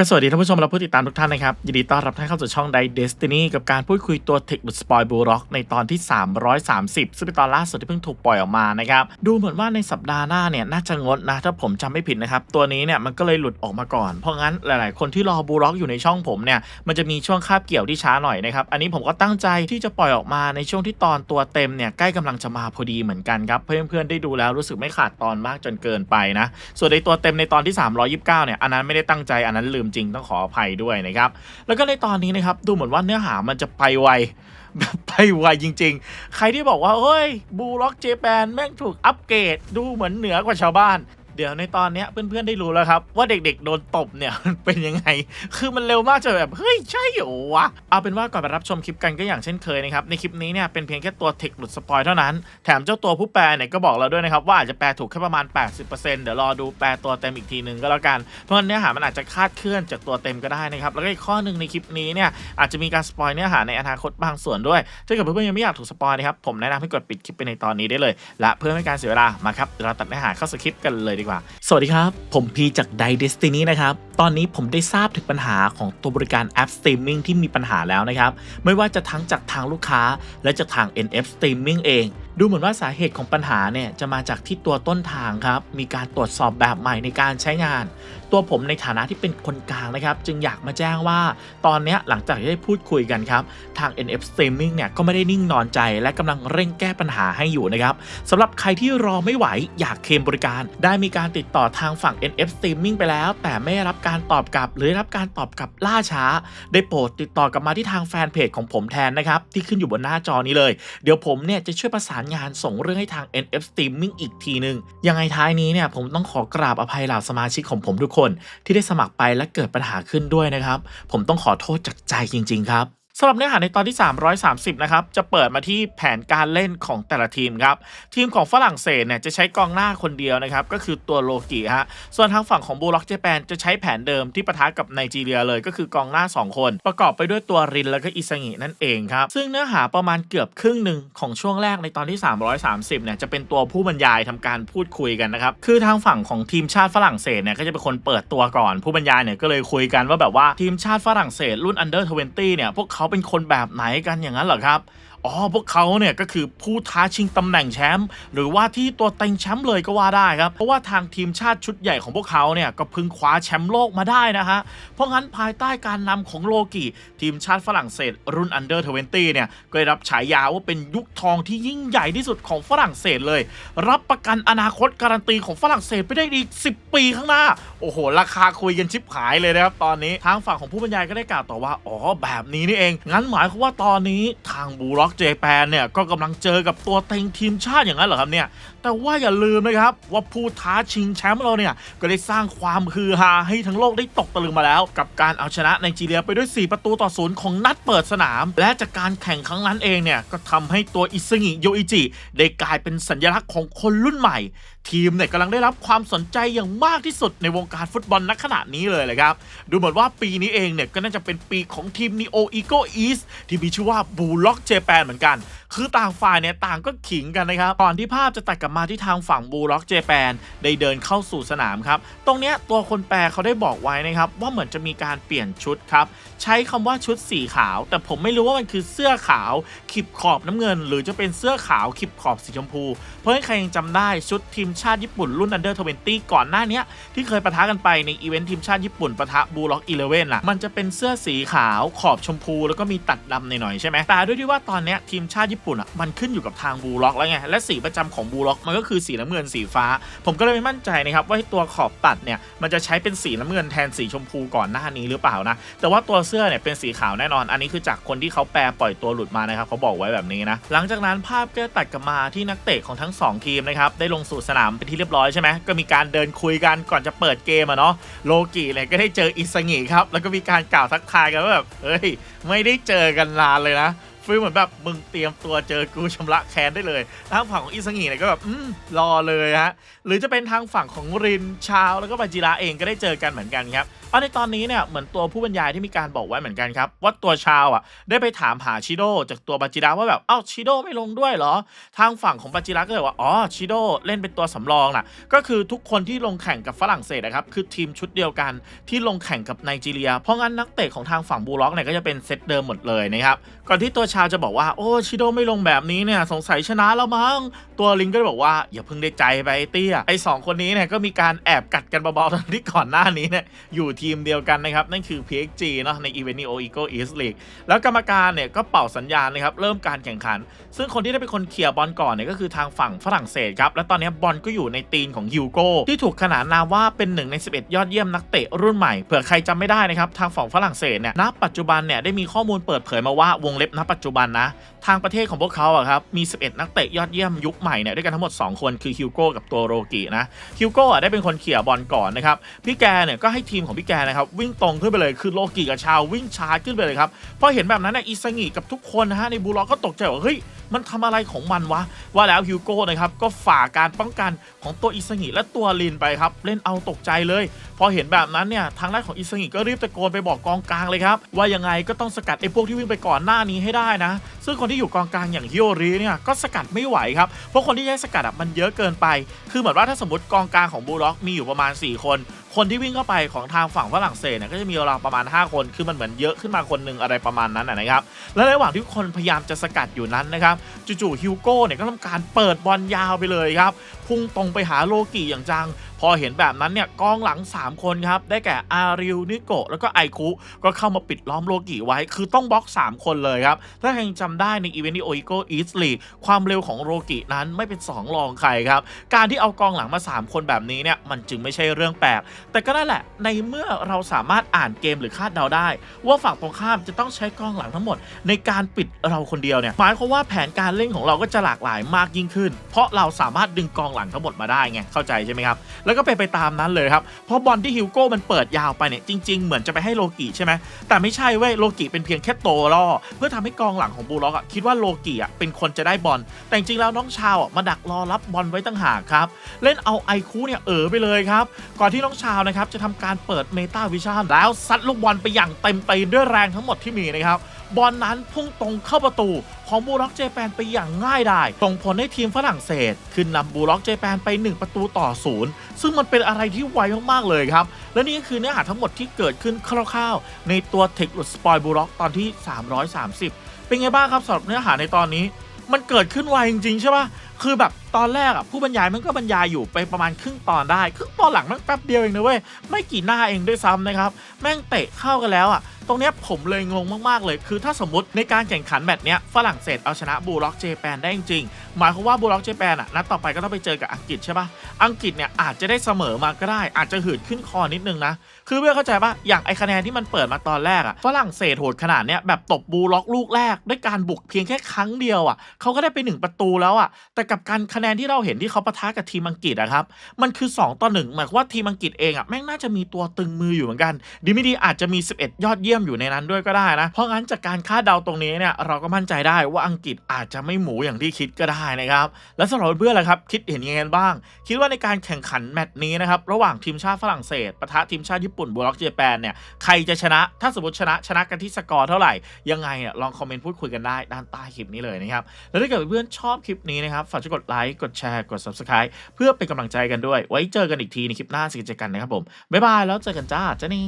ก็สวัสดีท่านผู้ชมและผู้ติดตามทุกท่านนะครับ ยินดีต้อนรับท่านเข้าสู่ช่อง d ด Destiny กับการพูดคุยตัวเทคบุตสปอยบูร็อกในตอนที่ 330 ซึ่งเป็นตอนล่าสุดที่เพิ่งถูกปล่อยออกมานะครับ ดูเหมือนว่าในสัปดาห์หน้าเนี่ยน่าจะงดนะ ถ้าผมจำไม่ผิดนะครับ ตัวนี้เนี่ยมันก็เลยหลุดออกมาก่อน เพราะงั้นหลาย ๆ คนที่รอบูร็อกอยู่ในช่องผมเนี่ยมันจะมีช่วงคาบเกี่ยวที่ช้าหน่อยนะครับอันนี้ผมก็ตั้งใจที่จะปล่อยออกมาในช่วงที่ตอนตัวเต็มเนี่ยใกล้กำลังจะมาพอดีเหมือนกันครับเพื่อน ๆ ได้ดูแล้วรู้สึกไม่ขาดตอนมากจนเกินไปนะส่วนในตัวเต็มในตอนที่ 329เนี่ยอันนั้นไม่ได้ตั้งใจอันนั้นลืมจริงต้องขออภัยด้วยนะครับ แล้วก็ในตอนนี้นะครับดูเหมือนว่าเนื้อหามันจะไปไวแบบไปไวจริง ๆ ใครที่บอกว่าเฮ้ยบูล็อกเจแปนแม่งถูกอัปเกรดดูเหมือนเหนือกว่าชาวบ้าน เดี๋ยวในตอนเนี้ยเพื่อนๆได้รู้แล้วครับว่าเด็กๆโดนตบเนี่ยมันเป็นยังไง คือมันเร็วมากจนแบบเฮ้ยใช่เหรอวะเอาเป็นว่าก่อนไปรับชมคลิปกันก็อย่างเช่นเคยนะครับในคลิปนี้เนี่ยเป็นเพียงแค่ตัวเทคหลุดสปอยเท่านั้น แถมเจ้าตัวผู้แปลเนี่ยก็บอกเราด้วยนะครับว่าอาจจะแปลถูกแค่ประมาณ 80%เดี๋ยวรอดูแปลตัวเต็มอีกทีหนึ่งก็แล้วกันเพราะเนื้อหามันอาจจะคาดเคลื่อนจากตัวเต็มก็ได้นะครับแล้วก็อีกข้อหนึ่งในคลิปนี้เนี่ยอาจจะมีการสปอยเนื้อหาในอนาคตบางส่วนด้วยถ้าเกิดเพื่อนๆยังไม่อยากถูกสปอยนะครับผมแนะนำให้กดปิดคลิปไปในตอนนี้ได้เลย และเพื่อไม่ให้การเสียเวลามาครับเราตัดเนื้อหาเข้าสคริปต์กันเลยดีกว่า สวัสดีครับ ผมพีจากได Destiny นะครับ ตอนนี้ผมได้ทราบถึงปัญหาของตัวบริการแอปสตรีมมิ่งที่มีปัญหาแล้วนะครับ ไม่ว่าจะทั้งจากทางลูกค้าและจากทาง NF Streaming เอง ดูเหมือนว่าสาเหตุของปัญหาเนี่ยจะมาจากที่ตัวต้นทางครับ มีการตรวจสอบแบบใหม่ในการใช้งาน ตัวผมในฐานะที่เป็นคนกลางนะครับ จึงอยากมาแจ้งว่าตอนนี้หลังจากที่ได้พูดคุยกันครับ ทาง NF Streaming เนี่ยก็ไม่ได้นิ่งนอนใจและกำลังเร่งแก้ปัญหาให้อยู่นะครับสำหรับใครที่รอไม่ไหวอยากเคลมบริการ ได้มีการติดต่อทางฝั่ง NF Streaming ไปแล้ว แต่ไม่รับการตอบกลับ หรือรับการตอบกลับล่าช้า ได้โปรดติดต่อกลับมาที่ทางแฟนเพจของผมแทนนะครับที่ขึ้นอยู่บนหน้าจอนี้เลย เดี๋ยวผมเนี่ยจะช่วยประสานงานส่งเรื่องให้ทาง NF Streaming อีกทีหนึ่งยังไงท้ายนี้เนี่ยผมต้องขอกราบอภัยเหล่าสมาชิกของผมทุกคน ที่ได้สมัครไปและเกิดปัญหาขึ้นด้วยนะครับ ผมต้องขอโทษจากใจจริง ๆ ครับ สำหรับเนื้อหาในตอนที่ 330 นะครับ จะเปิดมาที่แผนการเล่นของแต่ละทีมครับ ทีมของฝรั่งเศสเนี่ยจะใช้กองหน้าคนเดียวนะครับ ก็คือตัวโลกิฮะ ส่วนทางฝั่งของบูล็อกเจแปนจะใช้แผนเดิมที่ปะทะกับไนจีเรียเลย ก็คือกองหน้า 2 คน ประกอบไปด้วยตัวรินแล้วก็อิซางินั่นเองครับ ซึ่งเนื้อหาประมาณเกือบครึ่งหนึ่งของช่วงแรกในตอนที่ 330 เนี่ยจะเป็นตัวผู้บรรยายทำการพูดคุยกันนะครับ คือทางฝั่งของทีมชาติฝรั่งเศสเนี่ยก็จะเป็นคนเปิดตัวก่อน ผู้บรรยายเนี่ยก็เลยคุยกันว่าแบบว่าทีมชาติฝรั่งเศสรุ่น under 20เนี่ยพวกเขาเป็นคนแบบไหนกันอย่างนั้นเหรอครับ อ๋อ พวกเขาเนี่ยก็คือผู้ท้าชิงตำแหน่งแชมป์หรือว่าที่ตัวเต็งแชมป์เลยก็ว่าได้ครับ เพราะว่าทางทีมชาติชุดใหญ่ของพวกเขาเนี่ยก็พึ่งคว้าแชมป์โลกมาได้นะฮะ เพราะงั้นภายใต้การนำของโลกิทีมชาติฝรั่งเศส รุ่น Under 20เนี่ยก็ได้รับฉายาว่าเป็นยุคทองที่ยิ่งใหญ่ที่สุดของฝรั่งเศสเลย รับประกันอนาคตการันตีของฝรั่งเศสไปได้อีก 10 ปีข้างหน้า โอ้โห ราคาคุยกันชิบหายเลยนะครับตอนนี้ทางฝั่งของผู้บรรยายก็ได้กล่าวต่อว่าอ๋อแบบนี้นี่เอง งั้นหมายความว่าตอนนี้ทางบูร็อกเจแปนเนี่ยก็กำลังเจอกับตัวเต็งทีมชาติอย่างนั้นเหรอครับเนี่ยแต่ว่าอย่าลืมนะครับว่าผู้ท้าชิงแชมป์เราเนี่ยก็ได้สร้างความฮือฮาให้ทั้งโลกได้ตกตะลึงมาแล้ว กับการเอาชนะไนจีเรียไปด้วย 4 ประตูต่อศูนย์ของนัดเปิดสนาม และจากการแข่งครั้งนั้นเองเนี่ยก็ทำให้ตัวอิซึงิโยอิจิได้กลายเป็นสัญลักษณ์ของคนรุ่นใหม่ ทีมเนี่ยกำลังได้รับความสนใจอย่างมากที่สุดในวงการฟุตบอลณขณะนี้เลยเลยครับดูเหมือนว่าปีนี้เองเนี่ยก็น่าจะเป็นปีของทีม Neo Ego East ที่มีชื่อว่าบูล็อกเจแปนเหมือนกัน คือต่างฝ่ายเนี่ยต่างก็ขิงกันนะครับก่อนที่ภาพจะตัดกลับมาที่ทางฝั่งบูล็อกเจแปนได้เดินเข้าสู่สนามครับ ตรงเนี้ยตัวคนแปลเขาได้บอกไว้นะครับว่าเหมือนจะมีการเปลี่ยนชุดครับ ใช้คำว่าชุดสีขาว แต่ผมไม่รู้ว่ามันคือเสื้อขาวขีบขอบน้ำเงิน หรือจะเป็นเสื้อขาวขีบขอบสีชมพู เพราะให้ใครยังจำได้ชุดทีมชาติญี่ปุ่นรุ่น Under 20ก่อนหน้านี้ที่เคยปะทะกันไปในอีเวนต์ทีมชาติญี่ปุ่นปะทะบูล็อกอีเลเว่นล่ะมันจะเป็นเสื้อสีขาวขอบชมพู แล้วก็มีตัดดำหน่อยๆใช่ไหมแต่ด้วยที่ว่าตอนเนี้ยทีมชาติญี่ปุ่นอะมันขึ้นอยู่กับทางบูล็อกแล้วไงและสีประจำของบูล็อกมันก็คือสีน้ำเงินสีฟ้า ผมก็เลยไม่มั่นใจนะครับว่าตัวขอบตัดเนี่ยมันจะใช้เป็นสีน้ำเงินแทนสีชมพูก่อนหน้านี้หรือเปล่านะแต่ว่าตัวเสื้อเนี่ยเป็นสีขาวแน่นอน อันนี้คือจากคนที่เขาแปลปล่อยตัวหลุดมานะครับเขาบอกไว้แบบนี้นะ หลังจากนั้นภาพก็ตัดกลับมาที่นักเตะของทั้งสองทีมนะครับได้ลงสู่สนามเป็นที่เรียบร้อยใช่ไหมก็มีการเดินคุยกันก่อนจะเปิดเกมอะเนาะโลกิเนี่ยก็ได้เจออิสงิครับแล้วก็มีการกล่าวทักทายกันว่าแบบเฮ้ยไม่ได้เจอกันนานเลยนะ ฟีลเหมือนแบบมึงเตรียมตัวเจอกูชำระแค้นได้เลยทางฝั่งของอิซังิเนี่ยก็แบบอืมรอเลยฮะหรือจะเป็นทางฝั่งของรินชาวแล้วก็บาจิระเองก็ได้เจอกันเหมือนกันครับเพราในตอนนี้เนี่ยเหมือนตัวผู้บรรยายที่มีการบอกไว้เหมือนกันครับว่าตัวชาวอะได้ไปถามหาชิโดจากตัวบาจิระว่าแบบเอ้าชิโดไม่ลงด้วยเหรอ ทางฝั่งของบาจิระก็เลยว่าอ๋อชิโดเล่นเป็นตัวสำรองน่ะก็คือทุกคนที่ลงแข่งกับฝรั่งเศสนะครับคือทีมชุดเดียวกันที่ลงแข่งกับไนจีเรีย เพราะงั้นนักเตะของทางฝั่งบูล็อกเนี่ยก็จะเป็นเซตเดิมหมดเลยนะครับก่อนที่ตัวชาจะบอกว่า โอ้ชิโดไม่ลงแบบนี้เนี่ยสงสัยชนะแล้วมั้งตัวลิงก็เลยบอกว่าอย่าเพิ่งได้ใจไปไอ้เตี้ยไอ้สองคนนี้เนี่ยก็มีการแอบกัดกันเบาๆตอนที่ก่อนหน้านี้เนี่ยอยู่ทีมเดียวกันนะครับนั่นคือ PXG เนาะใน e v e n i o Eagle East League แล้วกรรมการเนี่ยก็เป่าสัญญาณนะครับเริ่มการแข่งขัน ซึ่งคนที่ได้เป็นคนเคลียร์บอลก่อนเนี่ยก็คือทางฝั่งฝรั่งเศสครับและตอนนี้บอลก็อยู่ในตีนของฮิวโก้ที่ถูกขนานนามว่าเป็นหนึ่งใน 11 ยอดเยี่ยมนักเตะรุ่นใหม่เผื่อใครจำไม่ได้นะครับทางฝั่งฝรั่งเศสเนี่ยณปัจจุบันเนี่ยได้มีข้อมูลเปิดเผยมาว่าวงเล็บณปัจจจุบันนะ ทางประเทศของพวกเขาอะครับมี 11 นักเตะยอดเยี่ยมยุคใหม่เนี่ยด้วยกันทั้งหมด 2 คนคือฮิวโก้กับตัวโรกินะฮิวโก้อะได้เป็นคนเขี่ยบอลก่อนนะครับพี่แกเนี่ยก็ให้ทีมของพี่แกนะครับวิ่งตรงขึ้นไปเลยคือโรกิกับชาววิ่งชาร์จขึ้นไปเลยครับพอเห็นแบบนั้นเนี่ยอิซางิกับทุกคนนะฮะในบูล็อกก็ตกใจว่าเฮ้ย มันทำอะไรของมันวะ ว่าแล้วฮิวโก้นะครับก็ฝ่าการป้องกันของตัวอิซางิและตัวลินไปครับ เล่นเอาตกใจเลย พอเห็นแบบนั้นเนี่ยทางด้านของอิซางิก็รีบตะโกนไปบอกกองกลางเลยครับ ว่ายังไงก็ต้องสกัดไอ้พวกที่วิ่งไปก่อนหน้านี้ให้ได้นะ ซึ่งคนที่อยู่กองกลางอย่างฮิโอริเนี่ยก็สกัดไม่ไหวครับเพราะคนที่ใช้สกัดมันเยอะเกินไป คือเหมือนว่าถ้าสมมติกองกลางของบูลล็อกมีอยู่ประมาณ 4 คน คนที่วิ่งเข้าไปของทางฝั่งฝรั่งเศสเนี่ยก็จะมีราวประมาณ 5 คน คือมันเหมือนเยอะขึ้นมาคนหนึ่งอะไรประมาณนั้นนะครับ และระหว่างที่คนพยายามจะสกัดอยู่นั้นนะครับ จู่ๆฮิวโก้เนี่ยก็ทำการเปิดบอลยาวไปเลยครับ พุ่งตรงไปหาโลกิอย่างจัง พอเห็นแบบนั้นเนี่ยกองหลัง 3 คนครับ ได้แก่อาริวนิโกะแล้วก็ไอคุก็เข้ามาปิดล้อมโลกิไว้ คือต้องบล็อก 3 คนเลยครับ ถ้าใครยังจำได้ในอีเวนต์โออิโกอีสลีความเร็วของโลกินั้นไม่เป็น 2 รองใครครับ การที่เอากองหลังมา 3 คนแบบนี้เนี่ยมันจึงไม่ใช่เรื่องแปลก แต่ก็นั่นแหละในเมื่อเราสามารถอ่านเกมหรือคาดเดาได้ ว่าฝั่งตรงข้ามจะต้องใช้กองหลังทั้งหมด ในการปิดเราคนเดียวเนี่ยหมายความว่าแผนการเล่นของเราก็จะหลากหลายมากยิ่งขึ้น เพราะเราสามารถดึงกองหลังทั้งหมดมาได้ไงเข้าใจใช่ไหมครับแล้วก็เป็นไปตามนั้นเลยครับ เพราะบอลที่ฮิวโก้มันเปิดยาวไปเนี่ยจริง ๆ เหมือนจะไปให้โลกิใช่ไหมแต่ไม่ใช่เว้ยโลกิเป็นเพียงแค่โตล่อเพื่อทำให้กองหลังของบูล็อกอะคิดว่าโลกิอะเป็นคนจะได้บอลแต่จริงๆแล้วน้องชาวอะมาดักรอรับบอลไว้ตั้งหากครับ เล่นเอาไอคูเนี่ยเออไปเลยครับ ก่อนที่น้องชาวนะครับจะทำการเปิดเมตาวิชั่นแล้วซัดลูกบอลไปอย่างเต็มตีนด้วยแรงทั้งหมดที่มีนะครับ บอลนั้นพุ่งตรงเข้าประตูของบูล็อกเจแปนไปอย่างง่ายดายส่งผลให้ทีมฝรั่งเศส ขึ้นนำบูล็อกเจแปนไป 1 ประตูต่อศูนย์ซึ่งมันเป็นอะไรที่ไวมากๆเลยครับ และนี่ก็คือเนื้อหาทั้งหมดที่เกิดขึ้นคร่าวๆ ในตัวเทคหลุดสปอยบูล็อกตอนที่ 330 เป็นไงบ้างครับสำหรับเนื้อหาในตอนนี้ มันเกิดขึ้นไวจริงๆใช่ปะคือแบบ ตอนแรกอะผู้บรรยายมันก็บรรยายอยู่ไปประมาณครึ่งตอนได้ครึ่งตอนหลังมันแป๊บเดียวเองนะเว้ยไม่กี่หน้าเองด้วยซ้ำนะครับแม่งเตะเข้ากันแล้วอะตรงเนี้ยผมเลยงงมากๆเลย คือถ้าสมมติในการแข่งขันแมตช์เนี้ยฝรั่งเศสเอาชนะบูล็อกเจแปนได้จริงๆหมายความว่าบูล็อกเจแปนอะนัดต่อไปก็ต้องไปเจอกับอังกฤษใช่ปะอังกฤษเนี่ยอาจจะได้เสมอมาก็ได้ อาจจะหืดขึ้นคอนิดนึงนะคือเพื่อเข้าใจปะอย่างไอคะแนนที่มันเปิดมาตอนแรกอะฝรั่งเศสโหดขนาดเนี้ยแบบตบบูล็อกลูกแรก ด้วยการบุกเพียงแค่ครั้งเดียวอะเขาก็ได้ไปหนึ่งประตูแล้วอะแต่กับการคะแนนที่เราเห็นที่เขาปะทะกับทีมอังกฤษอะครับ มันคือ 2 ต่อหนึ่งหมายความว่าทีมอังกฤษเองอะแม่งน่าจะมีตัวตึงมืออยู่เหมือนกันดีไม่ดีอาจจะมี 11 ยอดเยี่ยมอยู่ในนั้นด้วยก็ได้นะ เพราะงั้นจากการคาดเดาตรงนี้เนี่ยเราก็มั่นใจได้ว่าอังกฤษอาจจะไม่หมูอย่างที่คิดก็ได้นะครับ และสำหรับเพื่อนๆล่ะครับ คิดเห็นยังไงบ้าง คิดว่าในการแข่งขันแมตช์นี้นะครับระหว่างทีมชาติฝรั่งเศสปะทะทีมชาติญี่ปุ่นบูล็อกเจแปนเนี่ยใครจะชนะถ้าสมมติชนะชนะกันที่สกอร์เท่าไหร่ยังไงอะลองคอมเมนต์พูดคุยกันได้ด้านใต้คลิปนี้เลยนะครับแล้วถ้าเกิดเพื่อนชอบคลิปนี้นะครับฝากช่วยกดไลคกดแชร์กด subscribe เพื่อเป็นกำลังใจกันด้วย ไว้เจอกันอีกทีในคลิปหน้าสิเจกันนะครับผมบ๊ายบายแล้วเจอกันจ้าเจ้านี่